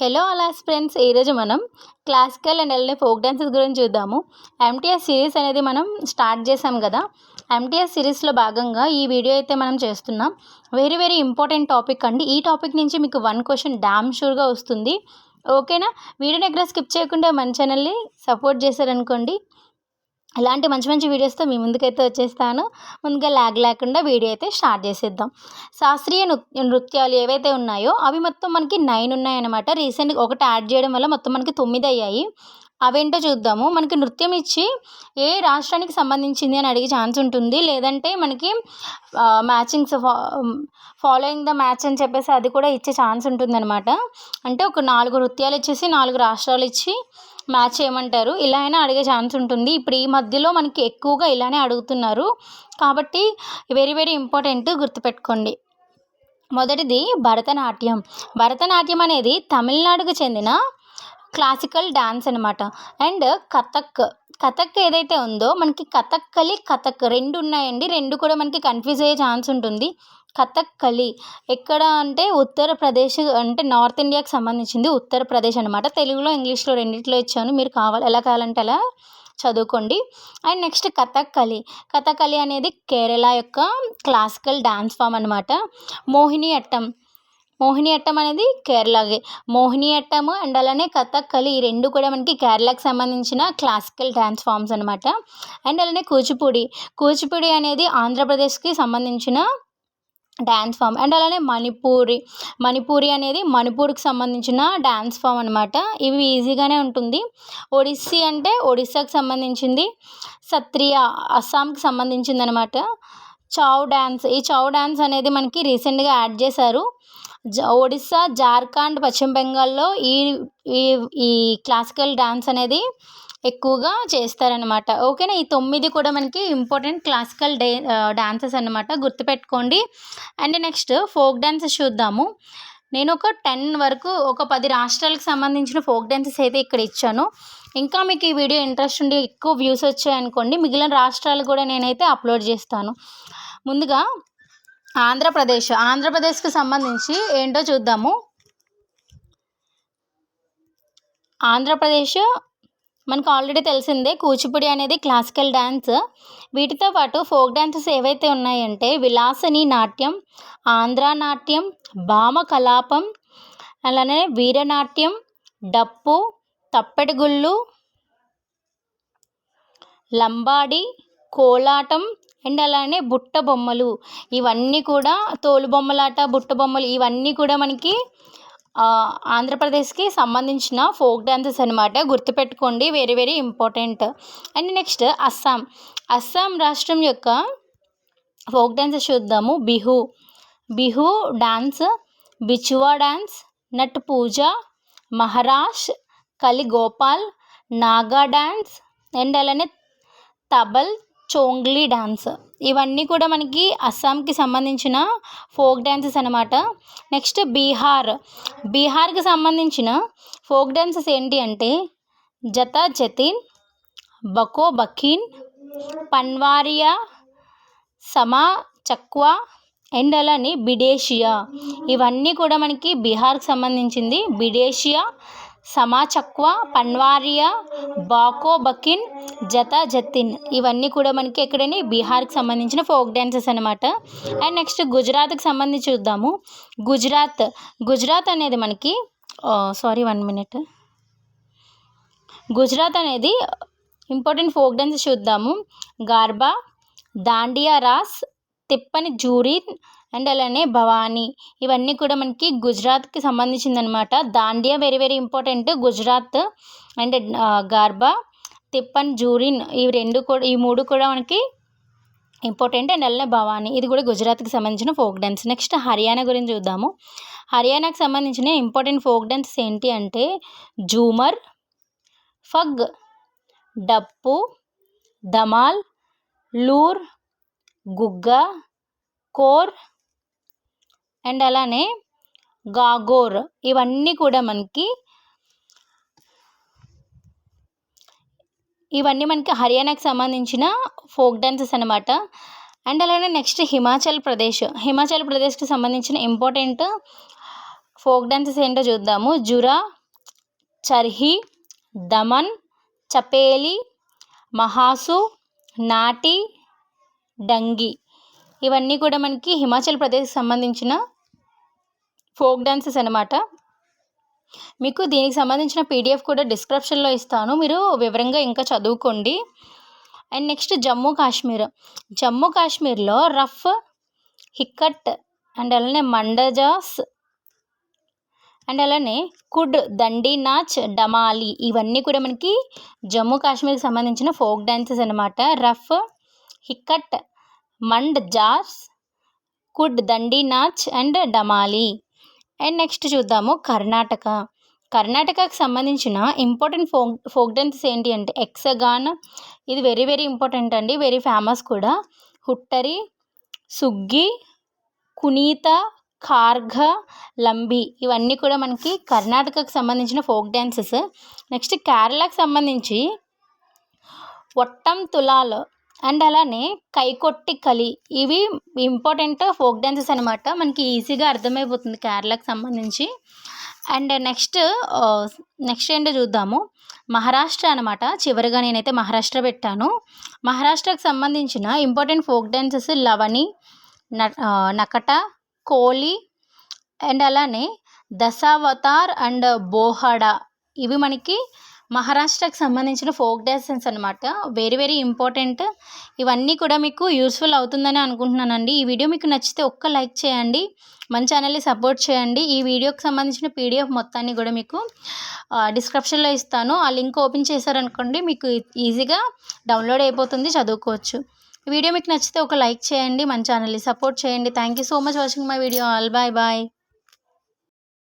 Hello అలాస్ friends ఈరోజు మనం classical and ఎల్ఏ ఫోక్ డాన్సెస్ గురించి చూద్దాము. ఎంటీఎస్ సిరీస్ అనేది మనం స్టార్ట్ చేసాం కదా. ఎంటీఎస్ సిరీస్లో భాగంగా ఈ వీడియో అయితే మనం చేస్తున్నాం. వెరీ వెరీ ఇంపార్టెంట్ టాపిక్ అండి. ఈ టాపిక్ నుంచి మీకు వన్ క్వశ్చన్ డ్యామ్ షూర్గా వస్తుంది. ఓకేనా వీడియో దగ్గర స్కిప్ చేయకుండా మన ఛానల్ని సపోర్ట్ చేశారనుకోండి ఇలాంటి మంచి మంచి వీడియోస్తో మీ ముందుకైతే వచ్చేస్తాను. ముందుగా ల్యాగ్ లేకుండా వీడియో అయితే స్టార్ట్ చేసేద్దాం. శాస్త్రీయ నృత్యాలు ఏవైతే ఉన్నాయో అవి మొత్తం మనకి నైన్ ఉన్నాయన్నమాట. రీసెంట్గా ఒకటి యాడ్ చేయడం వల్ల మొత్తం మనకి తొమ్మిది అయ్యాయి. అవేంటో చూద్దాము. మనకి నృత్యం ఇచ్చి ఏ రాష్ట్రానికి సంబంధించింది అని అడిగే ఛాన్స్ ఉంటుంది. లేదంటే మనకి మ్యాచింగ్స్ ఫాలోయింగ్ ద మ్యాచ్ అని చెప్పేసి అది కూడా ఇచ్చే ఛాన్స్ ఉంటుందన్నమాట. అంటే ఒక నాలుగు నృత్యాలు ఇచ్చేసి నాలుగు రాష్ట్రాలు ఇచ్చి మ్యాచ్ చేయమంటారు. ఇలా అయినా అడిగే ఛాన్స్ ఉంటుంది. ఇప్పుడు ఈ మధ్యలో మనకి ఎక్కువగా ఇలానే అడుగుతున్నారు. కాబట్టి వెరీ వెరీ ఇంపార్టెంట్ గుర్తుపెట్టుకోండి. మొదటిది భరతనాట్యం. భరతనాట్యం అనేది తమిళనాడుకు చెందిన క్లాసికల్ డ్యాన్స్ అనమాట అండ్ కథక్ కథక్ ఏదైతే ఉందో మనకి కథక్కలి కథక్ రెండు ఉన్నాయండి. రెండు కూడా మనకి కన్ఫ్యూజ్ అయ్యే ఛాన్స్ ఉంటుంది. కథక్కలి ఎక్కడ అంటే ఉత్తరప్రదేశ్ అంటే నార్త్ ఇండియాకి సంబంధించింది ఉత్తరప్రదేశ్ అనమాట తెలుగులో ఇంగ్లీష్లో రెండిట్లో ఇచ్చాను. మీరు కావాలి ఎలా కావాలంటే అలా చదువుకోండి. అండ్ నెక్స్ట్ కథకళి కథకళి అనేది కేరళ యొక్క క్లాసికల్ డ్యాన్స్ ఫామ్ అనమాట మోహిని అట్టం. మోహిని అట్టం అనేది కేరళగే మోహిని అట్టము అండ్ అలానే కథక్కలి ఈ రెండు కూడా మనకి కేరళకు సంబంధించిన క్లాసికల్ డ్యాన్స్ ఫామ్స్ అనమాట అండ్ అలానే కూచిపూడి కూచిపూడి అనేది ఆంధ్రప్రదేశ్కి సంబంధించిన డ్యాన్స్ ఫామ్ అండ్ అలానే మణిపూరి మణిపూరి అనేది మణిపూర్కి సంబంధించిన డ్యాన్స్ ఫామ్ అనమాట ఇవి ఈజీగానే ఉంటుంది. ఒడిస్సీ అంటే ఒడిస్సాకి సంబంధించింది సత్రియ అస్సాంకి సంబంధించింది అనమాట చావ్ డ్యాన్స్ ఈ చావ్ డ్యాన్స్ అనేది మనకి రీసెంట్గా యాడ్ చేశారు. ఒడిస్సా జార్ఖండ్ పశ్చిమ బెంగాల్లో ఈ ఈ ఈ క్లాసికల్ డ్యాన్స్ అనేది ఎక్కువగా చేస్తారనమాట ఓకేనా? ఈ తొమ్మిది కూడా మనకి ఇంపార్టెంట్ క్లాసికల్ డే డాన్సెస్ అనమాట గుర్తుపెట్టుకోండి. అండ్ నెక్స్ట్ ఫోక్ డ్యాన్సెస్ చూద్దాము. నేను ఒక టెన్ వరకు ఒక పది రాష్ట్రాలకు సంబంధించిన ఫోక్ డ్యాన్సెస్ అయితే ఇక్కడ ఇచ్చాను. ఇంకా మీకు ఈ వీడియో ఇంట్రెస్ట్ ఉండి ఎక్కువ వ్యూస్ వచ్చాయనుకోండి మిగిలిన రాష్ట్రాలు కూడా నేనైతే అప్లోడ్ చేస్తాను. ముందుగా ఆంధ్రప్రదేశ్. ఆంధ్రప్రదేశ్కి సంబంధించి ఏంటో చూద్దాము. ఆంధ్రప్రదేశ్ మనకు ఆల్రెడీ తెలిసిందే కూచిపూడి అనేది క్లాసికల్ డ్యాన్స్ వీటితో పాటు ఫోక్ డ్యాన్సెస్ ఏవైతే ఉన్నాయంటే విలాసని నాట్యం ఆంధ్ర నాట్యం భామ కలాపం అలానే వీరనాట్యం డప్పు తప్పెటగుళ్ళు లంబాడి కోలాటం అండ్ అలానే బుట్ట బొమ్మలు. ఇవన్నీ కూడా తోలు బొమ్మలాట బుట్ట బొమ్మలు ఇవన్నీ కూడా మనకి ఆంధ్రప్రదేశ్కి సంబంధించిన ఫోక్ డ్యాన్సెస్ అనమాట గుర్తుపెట్టుకోండి very very important. And next Assam. Assam రాష్ట్రం యొక్క ఫోక్ డ్యాన్సెస్ చూద్దాము. Bihu. Bihu dance బిచువా dance Nat Puja Maharas Kali Gopal Naga dance and అలానే తబల్ చోంగ్లీ డ్యాన్స్ ఇవన్నీ కూడా మనకి అస్సాంకి సంబంధించిన ఫోక్ డ్యాన్సెస్ అనమాట నెక్స్ట్ బీహార్. బీహార్కి సంబంధించిన ఫోక్ డ్యాన్సెస్ ఏంటి అంటే జతా జతిన్ బకో బకీన్ పన్వారియా సమా చక్వా అండ్ అలానే బిడేషియా. ఇవన్నీ కూడా మనకి బీహార్కి సంబంధించింది. బిడేషియా సమా చక్వా పన్వారియా బాకోబకిన్ జతా జతిన్ ఇవన్నీ కూడా మనకి ఎక్కడని బీహార్కి సంబంధించిన ఫోక్ డ్యాన్సెస్ అనమాట అండ్ నెక్స్ట్ గుజరాత్కి సంబంధించి చూద్దాము. గుజరాత్. గుజరాత్ అనేది మనకి సారీ వన్ మినిట్. గుజరాత్ అనేది ఇంపార్టెంట్ ఫోక్ డ్యాన్స్ చూద్దాము. గార్బా దాండియా రాస్ తిప్పని జూరి అండ్ అలానే భవానీ. ఇవన్నీ కూడా మనకి గుజరాత్కి సంబంధించిందనమాట Dandiya very very important Gujarat and Garba Tippani Jhurni ఈ రెండు కూడా ఈ మూడు కూడా మనకి ఇంపార్టెంట్ అండ్ అలానే భవానీ. ఇది కూడా గుజరాత్కి సంబంధించిన ఫోక్ డ్యాన్స్ నెక్స్ట్ హర్యానా గురించి చూద్దాము. హర్యానాకి సంబంధించిన ఇంపార్టెంట్ ఫోక్ డ్యాన్స్ ఏంటి అంటే జూమర్ ఫగ్ డప్పు ధమాల్ లూర్ గుగ్గ కోర్ అండ్ అలానే గాగోర్ ఇవన్నీ కూడా మనకి ఇవన్నీ మనకి హర్యానాకి సంబంధించిన ఫోక్ డాన్సెస్ అనమాట అండ్ అలానే నెక్స్ట్ హిమాచల్ ప్రదేశ్. హిమాచల్ ప్రదేశ్కి సంబంధించిన ఇంపార్టెంట్ ఫోక్ డ్యాన్సెస్ ఏంటో చూద్దాము. జురా చర్హి దమన్ చపేలి మహాసు నాటి డంగి. ఇవన్నీ కూడా మనకి హిమాచల్ ప్రదేశ్కి సంబంధించిన ఫోక్ డాన్సెస్ అనమాట మీకు దీనికి సంబంధించిన పీడిఎఫ్ కూడా డిస్క్రిప్షన్లో ఇస్తాను. మీరు వివరంగా ఇంకా చదువుకోండి. And next Jammu Kashmir. Jammu కాశ్మీర్లో రఫ్ హిక్కట్ అండ్ అలానే మండజాస్ అండ్ అలానే కుడ్ దండి నాచ్ డమాలి ఇవన్నీ కూడా మనకి జమ్మూ కాశ్మీర్కి సంబంధించిన ఫోక్ డ్యాన్సెస్ అనమాట Rouf Hikat Mandjas Kud Dandi Nach and Dumhal. And next చూద్దాము కర్ణాటక. కర్ణాటకకు సంబంధించిన ఇంపార్టెంట్ ఫోక్ ఫోక్ డాన్సెస్ ఏంటి అంటే ఎక్సగాన్ ఇది వెరీ వెరీ ఇంపార్టెంట్ అండి. వెరీ ఫేమస్ కూడా. హుట్టరి సుగ్గి కునీత కార్ఘ లంబి. ఇవన్నీ కూడా మనకి కర్ణాటకకు సంబంధించిన ఫోక్ డ్యాన్సెస్ నెక్స్ట్ కేరళకు సంబంధించి ఒట్టం తులాలు. అండ్ అలానే కైకొట్టి కలి ఇవి ఇంపార్టెంట్ ఫోక్ డ్యాన్సెస్ అనమాట మనకి ఈజీగా అర్థమైపోతుంది కేరళకు సంబంధించి. అండ్ నెక్స్ట్ నెక్స్ట్ ఏంటో చూద్దాము. మహారాష్ట్ర అనమాట చివరిగా నేనైతే మహారాష్ట్ర పెట్టాను. మహారాష్ట్రకు సంబంధించిన important folk dances Lavani Nakata Koli and అలానే దశావతార్ అండ్ బోహడా. ఇవి మనకి మహారాష్ట్రకు సంబంధించిన ఫోక్ డ్యాన్సెస్ అనమాట వెరీ వెరీ ఇంపార్టెంట్ ఇవన్నీ కూడా మీకు యూస్ఫుల్ అవుతుందని అనుకుంటున్నానండి. ఈ వీడియో మీకు నచ్చితే ఒక్క లైక్ చేయండి. మన ఛానల్ని సపోర్ట్ చేయండి. ఈ వీడియోకి సంబంధించిన పీడిఎఫ్ మొత్తాన్ని కూడా మీకు డిస్క్రిప్షన్లో ఇస్తాను. ఆ లింక్ ఓపెన్ చేశారనుకోండి మీకు ఈజీగా డౌన్లోడ్ అయిపోతుంది చదువుకోవచ్చు. వీడియో మీకు నచ్చితే ఒక లైక్ చేయండి. మన ఛానల్ని సపోర్ట్ చేయండి. Thank you so much watching my video all bye bye